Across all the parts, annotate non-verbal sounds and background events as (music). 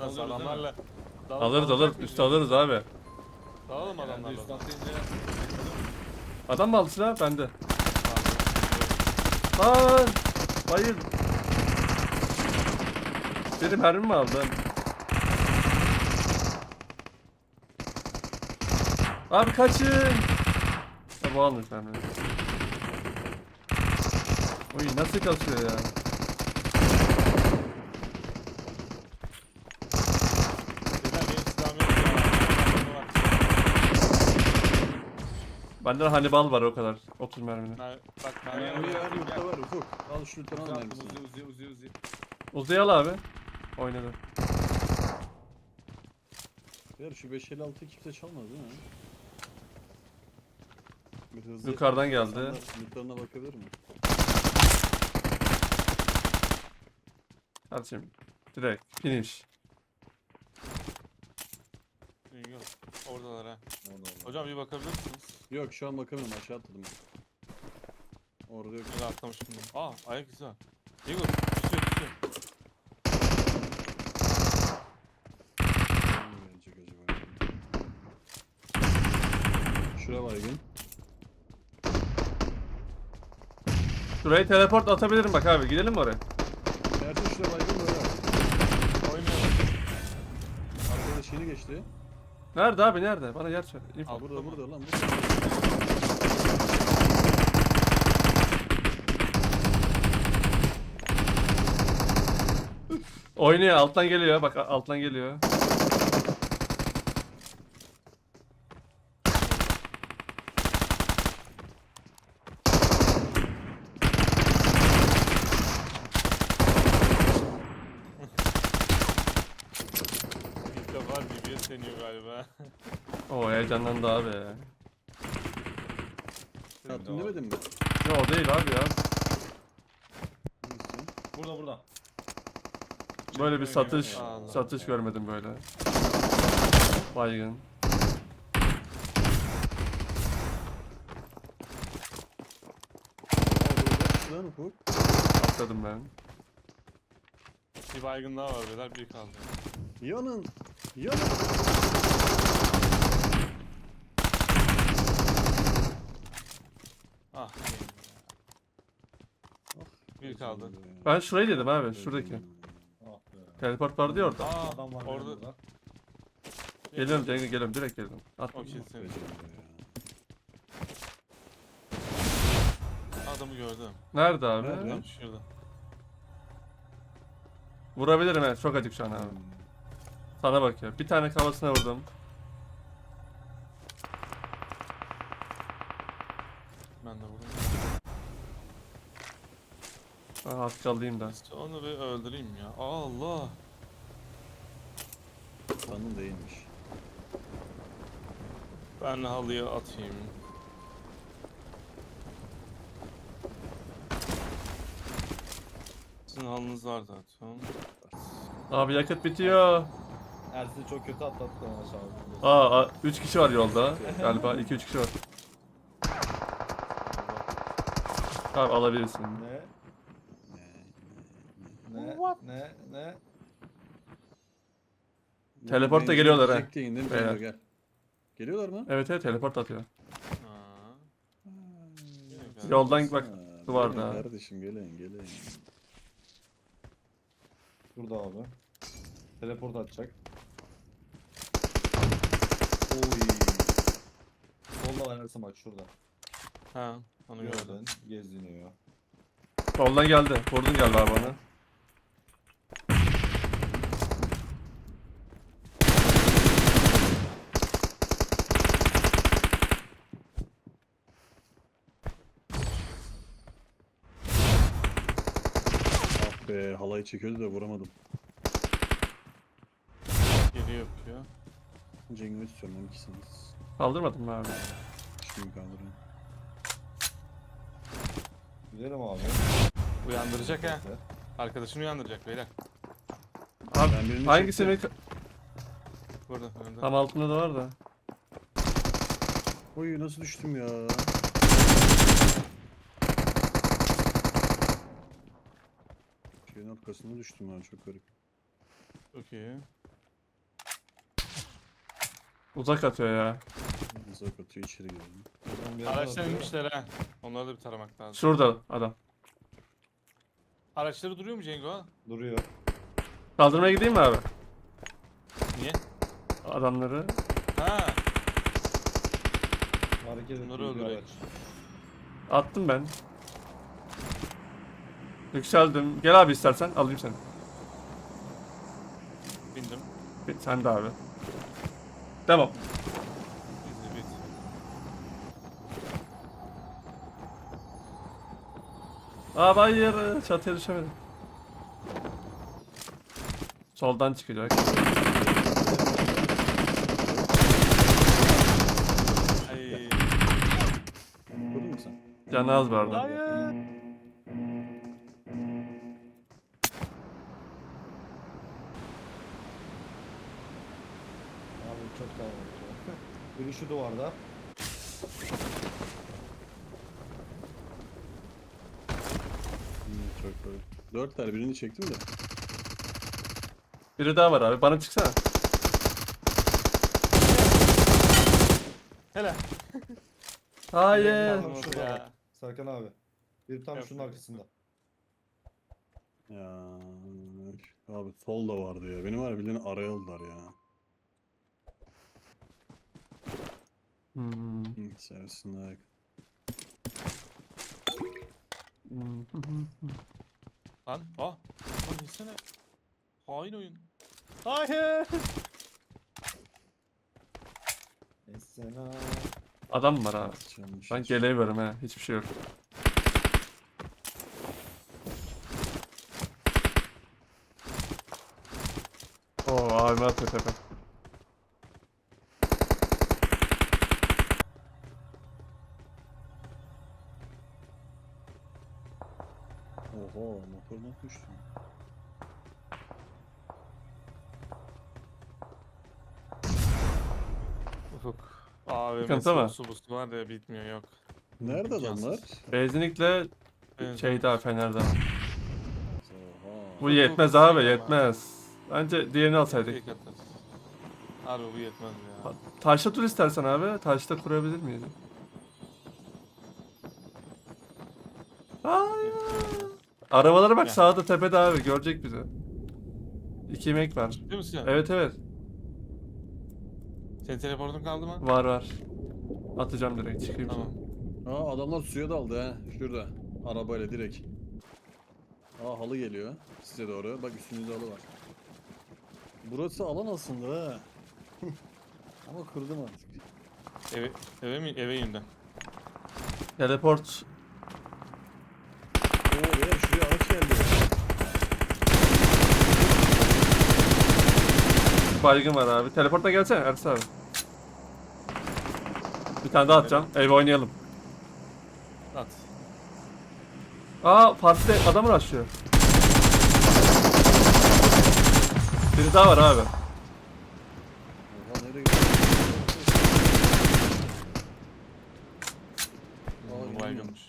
Nasıl değil mi? adamlarla Dal- Alırız alırız. Üstü alırız abi. Dalalım Yani adamlarla. üst atlayınca Adam mı aldı silah? Bende. Lan! Hayır. Benim mermi mi aldın? Abi kaçın! Ya bu almış mermi. Oy nasıl kasıyor ya? Beyler benim silahım yok ya. Bende de Hannibal var o kadar. 30 merminin. Mer- Bak Yani mermi yok. Gel, Yurtta var Ufuk. Al şu lütfen al Uzi mermisini. uzi uzi uzi uzi. Uzayal abi. Oynadı. Ver şu 556 kimse çalmadı değil mi? Bir hızlı Yukarıdan geldi. İnsanlar bakabilir mi? Kardeşim. Direkt. Finish. Yok. Oradalar ha. Onu onu. Hocam bir bakabilir misiniz? Yok şu an bakamıyorum aşağı atladım. Orada yok. Bir atlamışım. ben. Aa ayak izi var. Igor pusuyor pusuyor. Ne gelecek acaba? Şura baygın. Şuraya teleport atabilirim bak abi. Gidelim mi oraya? Ertuğ şura baygın böyle. Oynuyor. Arkada şeyini geçti. Nerede abi nerede? Bana yer söyle. İnfo. Al. Burada burada lan burada. Oynuyor alttan geliyor bak alttan geliyor. Deniyor galiba. (laughs) Oo heyecanlandı abi. Attım demedim mi? Yo o değil abi ya. Burada burada. Böyle bir satış Allah. satış görmedim böyle. Baygın. Lan Ufuk. Atladım ben. Bir baygın daha var beyler bir kaldı. Yanın. Yanın. Ah. Bir kaldı. Ben şurayı dedim abi şuradaki. Ah be. Teleport vardı ya orada. Aa Adam var orada. orada. Geliyorum geliyorum direkt geliyorum. At. Okey. Adamı gördüm. Nerede abi? Nerede? Şurada. Vurabilirim evet çok acık şu an abi. Sana bakıyor. Bir tane kafasına vurdum. Ben de vurdum. Aa, az kaldıyım da. İşte onu bir öldüreyim ya. Allah. Sanın değilmiş. Ben halıya atayım. Sizin halınız var zaten. Abi yakıt bitiyor. Ersin çok kötü atlattı ama aşağı. Aa 3 kişi var yolda. Galiba 2-3 kişi var. Abi alabilirsin. Ne? Ne? Ne? Ne? Teleport da Benzin geliyorlar ha. Beyler. Cengo, Gel. Geliyorlar mı? Evet evet teleport atıyor. Ha. Yoldan bak Ha, duvarda. gelin Kardeşim gelin gelin. Burada abi. Teleport atacak. Oy. Solda var Ersin bak şurada. Ha, onu gördüm. Gördün. Geziniyor. Soldan geldi. Vurdun geldi abi bana. Ah be halayı çekiyordu da vuramadım. Geri yapıyor. Cengo istiyorum ben ikisiniz. Kaldırmadın mı abi? Şimdi kaldırın. Gidelim abi. Uyandıracak ha. Arkadaşını uyandıracak beyler. Abi Ben birini hangisini... Burada önünde. Tam altında da var da. Oy nasıl düştüm ya. Şeyin arkasına düştüm ha çok garip. Çok iyi. Uzak atıyor ya. Uzak atıyor içeri bir yerden Araçtan inmişler ha. Onları da bir taramak lazım. Şurada adam. Araçları duruyor mu Cengo? Duruyor. Kaldırmaya gideyim mi abi? Niye? Adamları. Ha. Hareket Bunları ettiği bir öldürek. araç. Attım ben. Yükseldim. Gel abi istersen alayım seni. Bindim. Bir- Sen de abi. Devam. Aa hayır çatıya düşemedim. Soldan çıkacak. Ay. Canı az vardı. Hayır. Çok kalabalık. Biri şu duvarda. Hmm, çok böyle. Dört tane birini çektim de. Biri daha var abi. Bana çıksana. Hele. Hayır. Tam Nasıl şurada ya? bak. Serkan abi. Bir tam Yok, şunun yok. arkasında. Ya abi sol da vardı ya. Benim var ya bildiğin araya aldılar ya. Hmm. Hı, Servisinde ayak. Lan. Ah. Lan yesene. Hain oyun. Hayır. Esena. Adam var abi. Çalmış. Ben gelemiyorum he. Hiçbir şey yok. Oo abime atıyor tepe. Oho motordan düştüm. Ufuk. Abi Sıkıntı mesela mı? su busu var ya bitmiyor yok. Nerede İmkansız. adamlar? Benzinlikle Benzin. şey daha Fener'de. Oha. Bu yetmez abi şey yetmez. Bence diğerini alsaydık. Atar. Harbi bu yetmez ya. Taşta tur istersen abi. Taşta kurabilir miyiz? Hayır. Arabalara bak Gel. sağda tepede abi görecek bizi. İki yemek var. Değil misin? Evet evet Senin teleportun kaldı mı? var var. Atacağım direkt çıkayım. Tamam. Aa adamlar suya daldı ha. Şurada. Arabayla direkt. Aa halı geliyor. Size doğru. Bak üstünüzde halı var. Burası alan aslında ha. (laughs) Ama kırdım artık. Eve, eve mi? Eve indi. Teleport. Oo ya şuraya araç geldi. Baygın var abi. Teleportla gelsene Ersin abi. Bir tane daha atacağım. Eve oynayalım. At. Aa partide adam rushlıyor. Biri daha var abi. Oha nereye gidiyor? Aa, Bu baygınmış.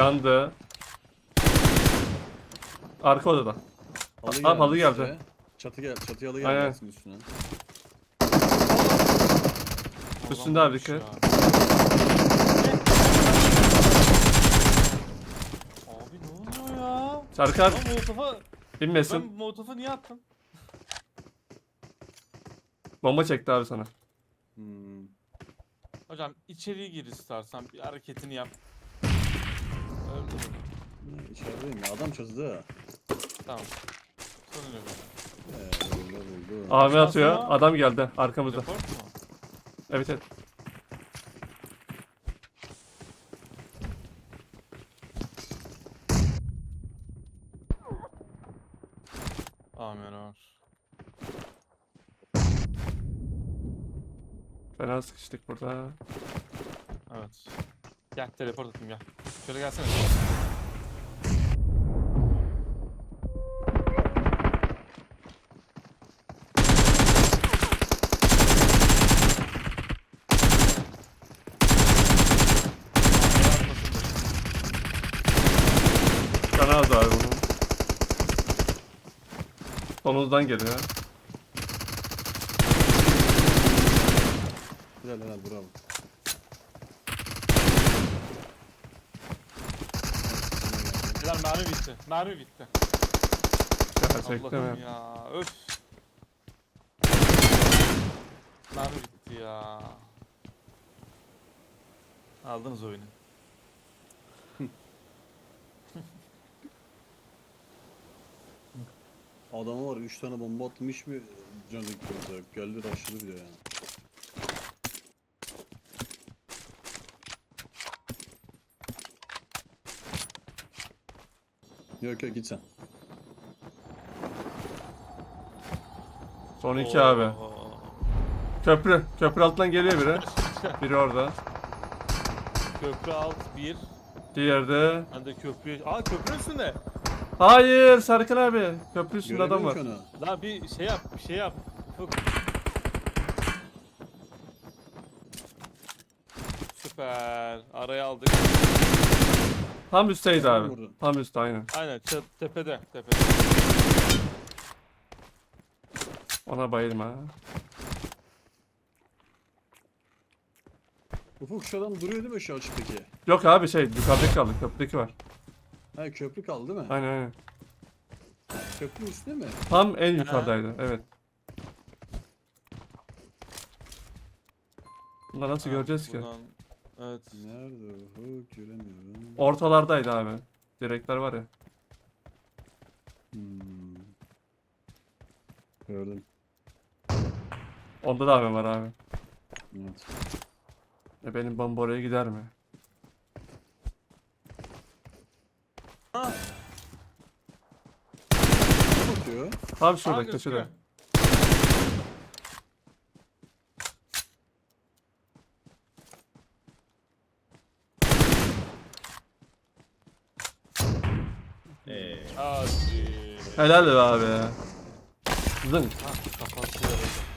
Yandı. Arka odada. Halı Aa, halı geldi size. Çatı gel, çatıya halı Aynen. üstüne. Üstünde abi, dikkat et. Abi ne oluyor ya? Serkan Lan molotofa... Ben binmesin. niye attım? Bomba çekti abi sana. Hmm. Hocam içeriye gir istersen bir hareketini yap. Ne, İçerideyim ya. Adam çatıda. Tamam. Sorun yok. Ee, öldü. Abi Şansına- atıyor. Adam geldi arkamızda. Mu? Evet evet. Amin var. Fena sıkıştık burada. Evet. Gel teleport atayım gel. Şöyle gelsene. Sana az abi bunun. Sonunuzdan geliyor. Helal helal bravo. Beyler mermi bitti. Mermi bitti. Gerçekten Allah'ım mi? ya. Öf. Mermi bitti ya. Aldınız oyunu. Adama var 3 tane bomba atmış mı canı gördü. Geldi bir de yani. Yok yok git sen. Son iki abi. Köprü. Köprü altından geliyor biri. (laughs) Biri orada. Köprü alt bir. Diğeri de... Ben de köprü. Aa köprü üstünde. Hayır Serkan abi. Köprü üstünde adam var. Göremiyorum ki onu. La bir şey yap, bir şey yap. Ufuk. Süper. Araya aldık. Tam üstteydi abi. Vurdun. Tam üstte aynen. Aynen çat, tepede, tepede. Ona bayılma. Ufuk şu adam duruyor değil mi şu açıktaki? Yok abi şey yukarıdaki kaldı. Köprüdeki var. Ha köprü kaldı değil mi? Aynen aynen. Köprü üstünde mi? Tam en yukarıdaydı. Evet. Bunları nasıl Ha, göreceğiz ki? buradan- Evet. Nerede Ufuk? Göremiyorum. Ortalardaydı abi. Direkler var ya. Hmm. Gördüm. Onda da abi var abi. Evet. E benim bomba oraya gider mi? Ne bakıyor? Tam şurada gözüküyor. köşede. Eee. Hadi. Helal be abi. Zınk. Ha, kafası yarıldı.